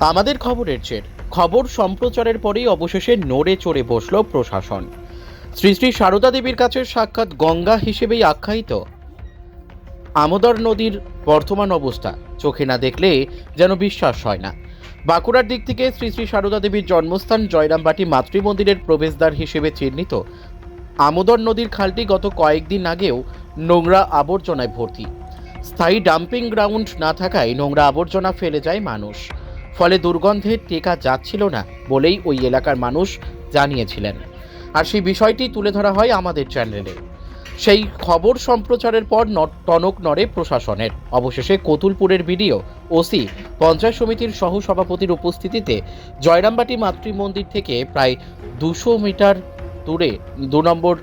আমাদের খবরের জের খবর সম্প্রচারের পরেই অবশেষে নড়ে চড়ে বসল প্রশাসন। শ্রী শ্রী সারদা দেবীর কাছে সাক্ষাৎ গঙ্গা হিসেবেই আখ্যায়িত। আমোদর নদীর বর্তমান অবস্থা, চোখে না দেখলে যেন বিশ্বাস হয় না। বাঁকুড়ার দিক থেকে শ্রী শ্রী সারদা দেবীর জন্মস্থান জয়রামবাটি মাতৃমন্দিরের প্রবেশদ্বার হিসেবে চিহ্নিত। আমোদর নদীর খালটি গত কয়েকদিন আগেও নোংরা আবর্জনায় ভর্তি। স্থায়ী ডাম্পিং গ্রাউন্ড না থাকায় নোংরা আবর্জনা ফেলে যায় মানুষ। ফলে দুর্গন্ধে টেকা যাচ্ছিল না বলেই ওই এলাকার মানুষ জানিয়েছিলেন। আর সেই বিষয়টি তুলে ধরা হয় আমাদের চ্যানেলে। সেই খবর সম্প্রচারের পর টনক নড়ে প্রশাসনের। অবশেষে কতুলপুরের ভিডিও ওসি, পঞ্চায়েত সমিতির সহ সভাপতির উপস্থিতিতে জয়রামবাটি মাতৃমন্দির থেকে প্রায় দুশো মিটার দূরে দু নম্বর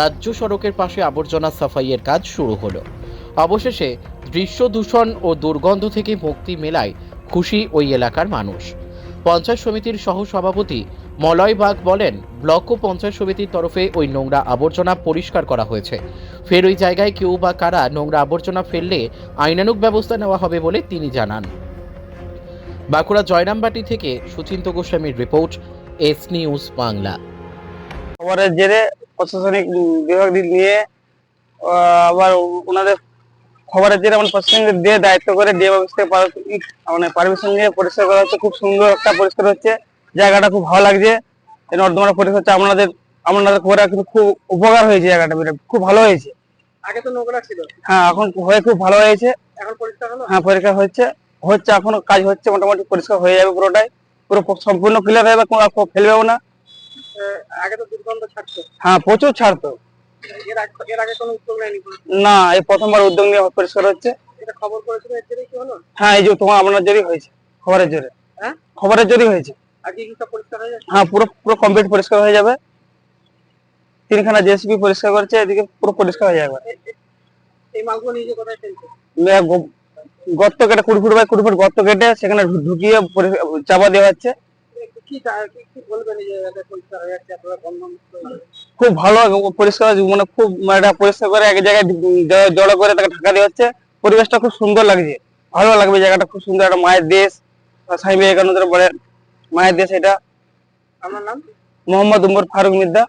রাজ্য সড়কের পাশে আবর্জনা সাফাইয়ের কাজ শুরু হলো। অবশেষে দৃশ্য দূষণ ও দুর্গন্ধ থেকে মুক্তি মেলায় খুশি ওই এলাকার মানুষ। পঞ্চায়েত সমিতির সহ সভাপতি মলয় বাগ বলেন ব্লক ও পঞ্চায়েত সমিতির তরফে ওই নোংরা আবর্জনা পরিষ্কার করা হয়েছে। ফের ওই জায়গায় কেউ বা কারা নোংরা আবর্জনা ফেললে আইনানুক ব্যবস্থা নেওয়া হবে বলে তিনি জানান। বাঁকুড়া জয়রামবাটি থেকে সুচিন্ত গোস্বামীর রিপোর্ট, এস নিউজ বাংলা। খবরের জেরে প্রশাসনিক বিভাগ নিয়ে আবার ওনাদের খবরের জেরে মানে প্রশাসনিক দিয়ে দায়িত্ব করে ডিএম অফিস থেকে মানে পারমিশন নিয়ে পরিষ্কার করা হচ্ছে খুব সুন্দর একটা পরিষ্কার হচ্ছে জায়গাটা খুব ভালো লাগছে। নর্দমাটা পরিষ্কার হচ্ছে আপনাদের আপনাদের করে কিন্তু খুব উপকার হয়েছে জায়গাটা খুব ভালো হয়েছে। আগে তো নোংরা ছিল। হ্যাঁ এখন হয়ে খুব ভালো হয়েছে। এখন পরিষ্কার হলো? হ্যাঁ পরিষ্কার হচ্ছে হচ্ছে এখনও কাজ হচ্ছে মোটামুটি পরিষ্কার হয়ে যাবে পুরোটাই। পুরো সম্পূর্ণ ক্লিয়ার হয়ে যাবে ফেলবেও না। আগে তো দুর্গন্ধ ছাড়তো। হ্যাঁ প্রচুর ছাড়তো। না এই প্রথমবার উদ্যোগ নিয়ে পরিষ্কার হচ্ছে। হ্যাঁ এই যে তোমার আপনার জোরই হয়েছে খবরের জোরে। হ্যাঁ? খবরের জোরই হয়েছে। হয়ে পুরো পুরো কমপ্লিট পরিষ্কার হয়ে যাবে। তিনখানা জেসিবি পরিষ্কার করছে এদিকে পুরো পরিষ্কার হয়ে যাবে। গর্ত কেটে কুড়ি ফুট বাই কুড়ি ফুট গর্ত কেটে সেখানে ঢুকিয়ে চাপা দেওয়া হচ্ছে। কি কি কি বলবেন এই জায়গাটা পরিষ্কার হয়ে যাচ্ছে আপনারা গন্ধ মুক্ত যাবে। খুব ভালো পরিষ্কার মানে খুব মানে পরিষ্কার করে এক জায়গায় জড়ো করে তাকে ঢাকা দেওয়া হচ্ছে। পরিবেশটা খুব সুন্দর লাগছে ভালো লাগবে জায়গাটা খুব সুন্দর একটা মায়ের দেশ স্বামী বিবেকানন্দের বলে মায়ের দেশ এটা। আপনার নাম? মোহাম্মদ উমর ফারুক মিদ্দা?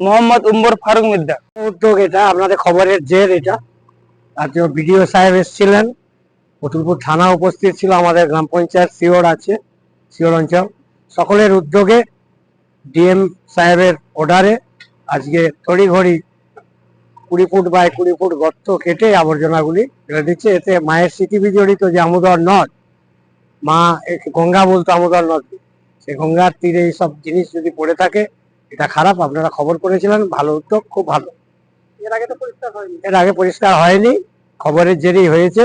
মোহাম্মদ উমর ফারুক মিদ্দা। উদ্যোগ এটা আপনাদের খবরের জের এটা। আজকে বিডিও সাহেব এসেছিলেন। কতুলপুর থানা উপস্থিত ছিল আমাদের গ্রাম পঞ্চায়েত শিওর আছে শিওর অঞ্চল। সকলের উদ্যোগে ডিএম সাহেবের অর্ডারে আজকে তড়িঘড়ি কুড়ি ফুট বাই কুড়ি ফুট গর্ত কেটে আবর্জনাগুলি ফেলে দিচ্ছে। এতে মায়ের স্মৃতি বিজড়িত যে আমোদর নদ মা গঙ্গা বলতো আমোদর নদ। সেই গঙ্গার তীরে এই সব জিনিস যদি পড়ে থাকে এটা খারাপ। আপনারা খবর করেছিলেন ভালো উদ্যোগ খুব ভালো। এর আগে তো পরিষ্কার হয়নি। এর আগে পরিষ্কার হয়নি খবরের জেরেই হয়েছে।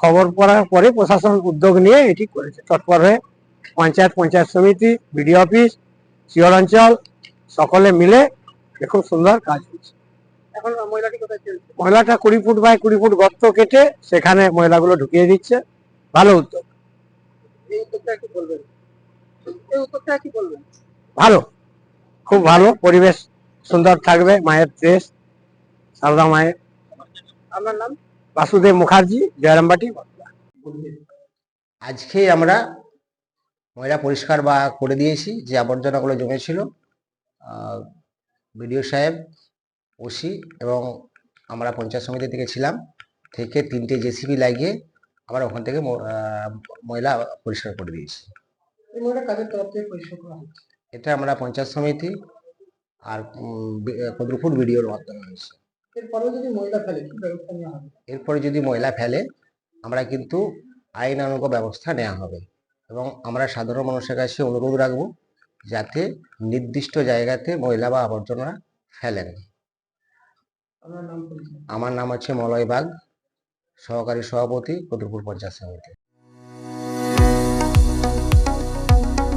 খবর পড়ার পরে প্রশাসন উদ্যোগ নিয়ে এটি করেছে। তৎপর হয়ে পঞ্চায়েত পঞ্চায়েত সমিতি বিডিও অফিস শিওর অঞ্চল সকলে মিলে খুব সুন্দর কাজ হচ্ছে। এখন মহিলাটি ময়লাটা কুড়ি ফুট বাই কুড়ি ফুট গর্ত কেটে সেখানে ময়লাগুলো ঢুকিয়ে দিচ্ছে। ভালো উদ্যোগ। এই উদ্যোগটা কি বলবেন? এই উদ্যোগটা কি বলবেন? ভালো। খুব ভালো। পরিবেশ সুন্দর থাকবে মায়ের দেশ সারদা মায়ের। আপনার নাম? বাসুদেব মুখার্জি জয়রামবাটি আজকে আমরা ময়লা পরিষ্কার বা করে দিয়েছি যে আবর্জনাগুলো জমেছিল বিডিও সাহেব ওসি এবং আমরা পঞ্চায়েত সমিতি থেকে ছিলাম থেকে তিনটে জেসিবি লাগিয়ে আমরা ওখান থেকে ময়লা পরিষ্কার করে দিয়েছি। এটা আমরা পঞ্চায়েত সমিতি আর কদ্রুপুর বিডিওর মাধ্যমে হয়েছে। এরপরেও যদি মহিলা ফেলে কি ব্যবস্থা নেওয়া হবে? এরপরে যদি ময়লা ফেলে আমরা কিন্তু আইনানুগ ব্যবস্থা নেওয়া হবে। এবং আমরা সাধারণ মানুষের কাছে অনুরোধ রাখব যাতে নির্দিষ্ট জায়গাতে ময়লা বা আবর্জনা ফেলেন আমার নাম হচ্ছে মলয় বাগ সহকারী সভাপতি কতুলপুর পঞ্চায়েত সমিতি।